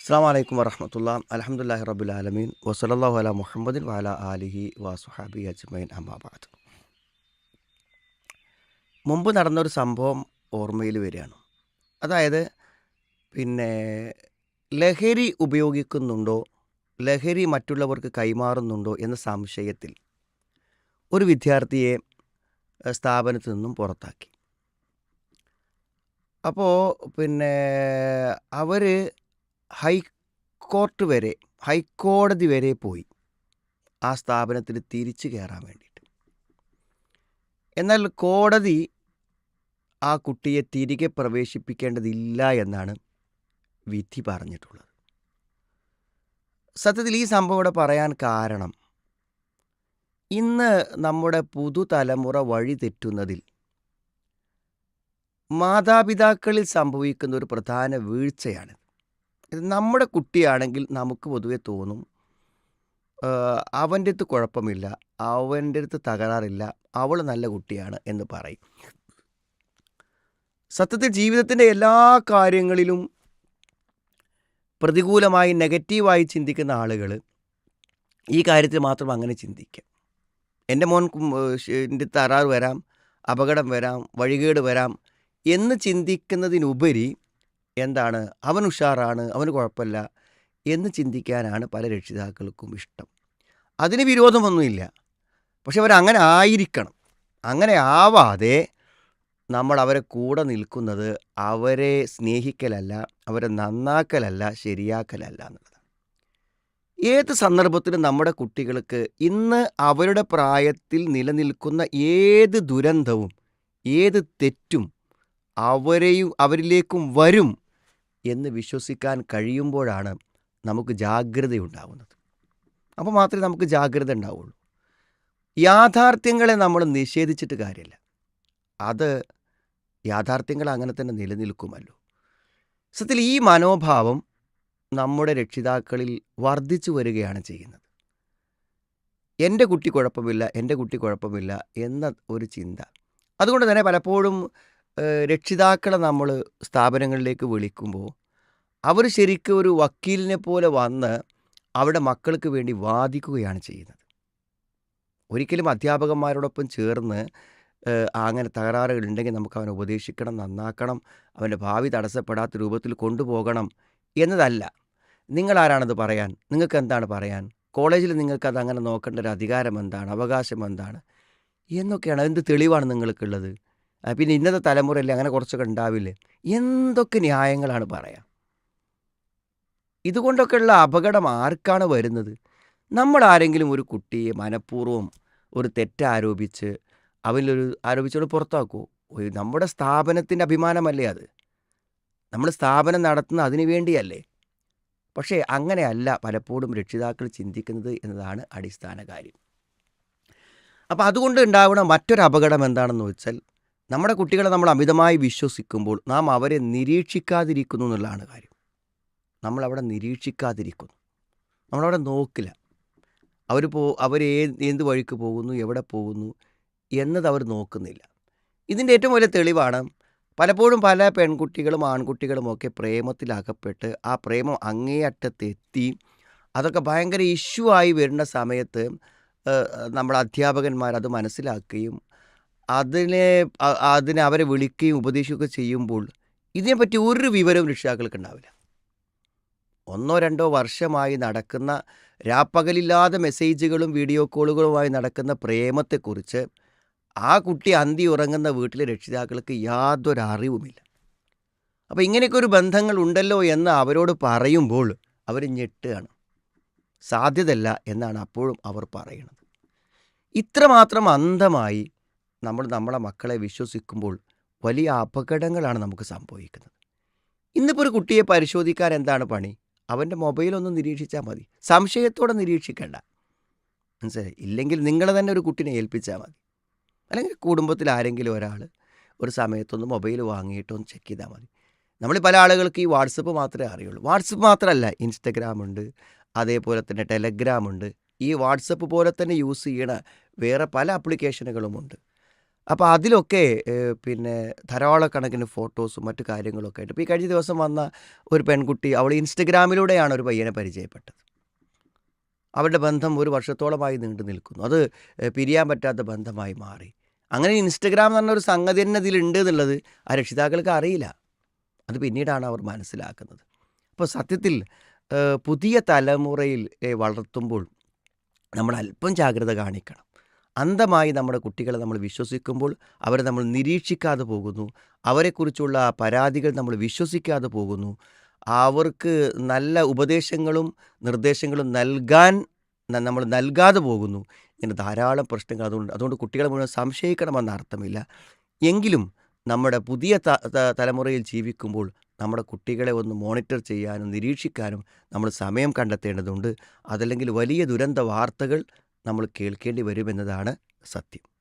അസ്സാം വലൈക്കും വറഹമത്തുള്ള അലഹമുല്ലാഹി റബുലാലമീൻ വസലല്ലാഹു അല മുഹമ്മദിൻ വാല അലിഹി വാസുഹാബി അജ്മൈൻ അമ്മാബാദ് മുമ്പ് നടന്നൊരു സംഭവം ഓർമ്മയിൽ വരികയാണ്. അതായത് പിന്നെ ലഹരി ഉപയോഗിക്കുന്നുണ്ടോ ലഹരി മറ്റുള്ളവർക്ക് കൈമാറുന്നുണ്ടോ എന്ന സംശയത്തിൽ ഒരു വിദ്യാർത്ഥിയെ സ്ഥാപനത്തിൽ നിന്നും പുറത്താക്കി. അപ്പോൾ പിന്നെ അവർ ഹൈക്കോർട്ട് വരെ ഹൈക്കോടതി വരെ പോയി ആ സ്ഥാപനത്തിൽ തിരിച്ചു കയറാൻ വേണ്ടിയിട്ട്. എന്നാൽ കോടതി ആ കുട്ടിയെ തിരികെ പ്രവേശിപ്പിക്കേണ്ടതില്ല എന്നാണ് വിധി പറഞ്ഞിട്ടുള്ളത്. സത്യത്തിൽ ഈ സംഭവം ഇവിടെ പറയാൻ കാരണം ഇന്ന് നമ്മുടെ പുതുതലമുറ വഴി തെറ്റുന്നതിൽ. മാതാപിതാക്കളിൽ സംഭവിക്കുന്ന ഒരു പ്രധാന വീഴ്ചയാണ്. നമ്മുടെ കുട്ടിയാണെങ്കിൽ നമുക്ക് പൊതുവെ തോന്നും അവന്റെ അടുത്ത് കുഴപ്പമില്ല അവന്റെ അടുത്ത് തകരാറില്ല അവൾ നല്ല കുട്ടിയാണ് എന്ന് പറയും. സത്യത്തിൽ ജീവിതത്തിന്റെ എല്ലാ കാര്യങ്ങളിലും പ്രതികൂലമായി നെഗറ്റീവായി ചിന്തിക്കുന്ന ആളുകൾ ഈ കാര്യത്തിൽ മാത്രം അങ്ങനെ ചിന്തിക്കാം. എന്റെ മോൻ എന്റെ തറാറ് വരാം അപകടം വരാം വഴികേട് വരാം എന്ന് ചിന്തിക്കുന്നതിനുപരി എന്താണ്? അവൻ ഉഷാറാണ് അവന് കുഴപ്പമില്ല എന്ന് ചിന്തിക്കാനാണ് പല രക്ഷിതാക്കൾക്കും ഇഷ്ടം. അതിന് വിരോധമൊന്നുമില്ല. പക്ഷെ അവരങ്ങനെ ആയിരിക്കണം. അങ്ങനെ ആവാതെ നമ്മൾ അവരെ കൂടെ നിൽക്കുന്നത് അവരെ സ്നേഹിക്കലല്ല അവരെ നന്നാക്കലല്ല ശരിയാക്കലല്ല എന്നുള്ളതാണ്. ഏത് സന്ദർഭത്തിലും നമ്മുടെ കുട്ടികൾക്ക് ഇന്ന് അവരുടെ പ്രായത്തിൽ നിലനിൽക്കുന്ന ഏത് ദുരന്തവും ഏത് തെറ്റും അവരെയും അവരിലേക്കും വരും എന്ന് വിശ്വസിക്കാൻ കഴിയുമ്പോഴാണ് നമുക്ക് ജാഗ്രതയുണ്ടാവുന്നത്. അപ്പോൾ മാത്രമേ നമുക്ക് ജാഗ്രത ഉണ്ടാവുള്ളൂ. യാഥാർത്ഥ്യങ്ങളെ നമ്മൾ നിഷേധിച്ചിട്ട് കാര്യമില്ല അത് യാഥാർത്ഥ്യങ്ങൾ അങ്ങനെ തന്നെ നിലനിൽക്കുമല്ലോ. സത്യത്തിൽ ഈ മനോഭാവം നമ്മുടെ രക്ഷിതാക്കളിൽ വർദ്ധിച്ചു വരികയാണ് ചെയ്യുന്നത്. എന്റെ കുട്ടി കുഴപ്പമില്ല എന്റെ കുട്ടി കുഴപ്പമില്ല എന്ന ഒരു ചിന്ത. അതുകൊണ്ട് തന്നെ പലപ്പോഴും രക്ഷിതാക്കളെ നമ്മൾ സ്ഥാപനങ്ങളിലേക്ക് വിളിക്കുമ്പോൾ അവർ ശരിക്കും ഒരു വക്കീലിനെ പോലെ വന്ന് അവിടെ മക്കൾക്ക് വേണ്ടി വാദിക്കുകയാണ് ചെയ്യുന്നത്. ഒരിക്കലും അധ്യാപകന്മാരോടൊപ്പം ചേർന്ന് അങ്ങനെ തകരാറുകൾ ഉണ്ടെങ്കിൽ നമുക്ക് അവനെ ഉപദേശിക്കണം നന്നാക്കണം അവന്റെ ഭാവി തടസ്സപ്പെടാത്ത രൂപത്തിൽ കൊണ്ടുപോകണം എന്നതല്ല. നിങ്ങളാരാണത് പറയാൻ? നിങ്ങൾക്ക് എന്താണ് പറയാൻ? കോളേജിൽ നിങ്ങൾക്കത് അങ്ങനെ നോക്കേണ്ട ഒരു അധികാരം എന്താണ്? അവകാശം എന്താണ്? എന്നൊക്കെയാണ്. എന്ത് തെളിവാണ് നിങ്ങൾക്കുള്ളത്? പിന്നെ ഇന്നത്തെ തലമുറയിൽ അങ്ങനെ കുറച്ചൊക്കെ ഉണ്ടാവില്ലേ? എന്തൊക്കെ ന്യായങ്ങളാണ് പറയാം? ഇതുകൊണ്ടൊക്കെയുള്ള അപകടം ആർക്കാണ് വരുന്നത്? നമ്മൾ ആരെങ്കിലും ഒരു കുട്ടിയെ മനഃപൂർവം ഒരു തെറ്റ് ആരോപിച്ച് അവനിലൊരു ആരോപിച്ചുകൊണ്ട് പുറത്താക്കുമോ നമ്മുടെ സ്ഥാപനത്തിന്റെ അഭിമാനമല്ലേ അത്? നമ്മൾ സ്ഥാപനം നടത്തുന്ന അതിനു വേണ്ടിയല്ലേ? പക്ഷേ അങ്ങനെയല്ല പലപ്പോഴും രക്ഷിതാക്കൾ ചിന്തിക്കുന്നത് എന്നതാണ് അടിസ്ഥാന കാര്യം. അപ്പോൾ അതുകൊണ്ട് ഉണ്ടാവുന്ന മറ്റൊരു അപകടം എന്താണെന്ന് വെച്ചാൽ നമ്മുടെ കുട്ടികളെ നമ്മൾ അമിതമായി വിശ്വസിക്കുമ്പോൾ നാം അവരെ നിരീക്ഷിക്കാതിരിക്കുന്നു എന്നുള്ളതാണ് കാര്യം. നമ്മളവിടെ നിരീക്ഷിക്കാതിരിക്കുന്നു. നമ്മളവിടെ നോക്കില്ല. അവർ പോ അവർ എന്ത് വഴിക്ക് പോകുന്നു എവിടെ പോകുന്നു എന്നത് അവർ നോക്കുന്നില്ല. ഇതിന്റെ ഏറ്റവും വലിയ തെളിവാണ് പലപ്പോഴും പല പെൺകുട്ടികളും ആൺകുട്ടികളും ഒക്കെ പ്രേമത്തിലകപ്പെട്ട് ആ പ്രേമം അങ്ങേയറ്റത്തെത്തി അതൊക്കെ ഭയങ്കര ഇഷ്യൂ ആയി വരുന്ന സമയത്ത് നമ്മൾ അധ്യാപകന്മാർ അത് മനസ്സിലാക്കുകയും അതിനെ അതിനെ അവരെ വിളിക്കുകയും ഉപദേശിക്കുകയും ചെയ്യുമ്പോൾ ഇതിനെപ്പറ്റി ഒരു വിവരവും രക്ഷിതാക്കൾക്ക് ഉണ്ടാവില്ല. ഒന്നോ രണ്ടോ വർഷമായി നടക്കുന്ന രാപ്പകലില്ലാതെ മെസ്സേജുകളും വീഡിയോ കോളുകളുമായി നടക്കുന്ന പ്രേമത്തെക്കുറിച്ച് ആ കുട്ടി അന്തി ഉറങ്ങുന്ന വീട്ടിലെ രക്ഷിതാക്കൾക്ക് യാതൊരു അറിവുമില്ല. അപ്പോൾ ഇങ്ങനെയൊക്കെ ഒരു ബന്ധങ്ങൾ ഉണ്ടല്ലോ എന്ന് അവരോട് പറയുമ്പോൾ അവർ ഞെട്ടുകയാണ്. സാധ്യതല്ല എന്നാണ് അപ്പോഴും അവർ പറയുന്നത് ഇത്രമാത്രം അന്ധമായി നമ്മൾ നമ്മളെ മക്കളെ വിശ്വസിക്കുമ്പോൾ വലിയ അപകടങ്ങളാണ് നമുക്ക് സംഭവിക്കുന്നത്. ഇന്നിപ്പോൾ ഒരു കുട്ടിയെ പരിശോധിക്കാൻ എന്താണ് പണി? അവന്റെ മൊബൈലൊന്ന് നിരീക്ഷിച്ചാൽ മതി. സംശയത്തോടെ നിരീക്ഷിക്കേണ്ട. മനസ്സിലായി? ഇല്ലെങ്കിൽ നിങ്ങളെ തന്നെ ഒരു കുട്ടിനെ ഏൽപ്പിച്ചാൽ മതി. അല്ലെങ്കിൽ കുടുംബത്തിൽ ആരെങ്കിലും ഒരാൾ ഒരു സമയത്തൊന്ന് മൊബൈൽ വാങ്ങിയിട്ടൊന്ന് ചെക്ക് ചെയ്താൽ മതി. നമ്മൾ പല ആളുകൾക്ക് ഈ വാട്സപ്പ് മാത്രമേ അറിയുള്ളൂ. വാട്സപ്പ് മാത്രമല്ല ഇൻസ്റ്റഗ്രാം ഉണ്ട് അതേപോലെ തന്നെ ടെലഗ്രാം ഉണ്ട്. ഈ വാട്സപ്പ് പോലെ തന്നെ യൂസ് ചെയ്യണ വേറെ പല ആപ്ലിക്കേഷനുകളുമുണ്ട് അപ്പോൾ അതിലൊക്കെ പിന്നെ ധാരാളക്കണക്കിന് ഫോട്ടോസും മറ്റു കാര്യങ്ങളൊക്കെ ആയിട്ട്. ഇപ്പോൾ ഈ കഴിഞ്ഞ ദിവസം വന്ന ഒരു പെൺകുട്ടി അവൾ ഇൻസ്റ്റഗ്രാമിലൂടെയാണ് ഒരു പയ്യനെ പരിചയപ്പെട്ടത്. അവരുടെ ബന്ധം ഒരു വർഷത്തോളമായി നീണ്ടു നിൽക്കുന്നു. അത് പിരിയാൻ പറ്റാത്ത ബന്ധമായി മാറി. അങ്ങനെ ഇൻസ്റ്റഗ്രാം എന്ന് പറഞ്ഞ ഒരു സംഗതി തന്നെ ഇതിലുണ്ട് എന്നുള്ളത് ആ രക്ഷിതാക്കൾക്ക് അറിയില്ല. അത് പിന്നീടാണ് അവർ മനസ്സിലാക്കുന്നത്. അപ്പോൾ സത്യത്തിൽ പുതിയ തലമുറയിൽ വളർത്തുമ്പോൾ നമ്മൾ അല്പം ജാഗ്രത കാണിക്കണം. അന്ധമായി നമ്മുടെ കുട്ടികളെ നമ്മൾ വിശ്വസിക്കുമ്പോൾ അവരെ നമ്മൾ നിരീക്ഷിക്കാതെ പോകുന്നു. അവരെക്കുറിച്ചുള്ള പരാതികൾ നമ്മൾ വിശ്വസിക്കാതെ പോകുന്നു. അവർക്ക് നല്ല ഉപദേശങ്ങളും നിർദ്ദേശങ്ങളും നൽകാൻ നമ്മൾ നൽകാതെ പോകുന്നു. ഇങ്ങനെ ധാരാളം പ്രശ്നങ്ങൾ അതുകൊണ്ട് അതുകൊണ്ട് കുട്ടികളെ മുഴുവൻ സംശയിക്കണമെന്ന അർത്ഥമില്ല. എങ്കിലും നമ്മുടെ പുതിയ തലമുറയിൽ ജീവിക്കുമ്പോൾ നമ്മുടെ കുട്ടികളെ ഒന്ന് മോണിറ്റർ ചെയ്യാനും നിരീക്ഷിക്കാനും നമ്മൾ സമയം കണ്ടെത്തേണ്ടതുണ്ട്. അതല്ലെങ്കിൽ വലിയ ദുരന്ത വാർത്തകൾ നമ്മൾ കേൾക്കേണ്ടി വരുമെന്നതാണ് സത്യം.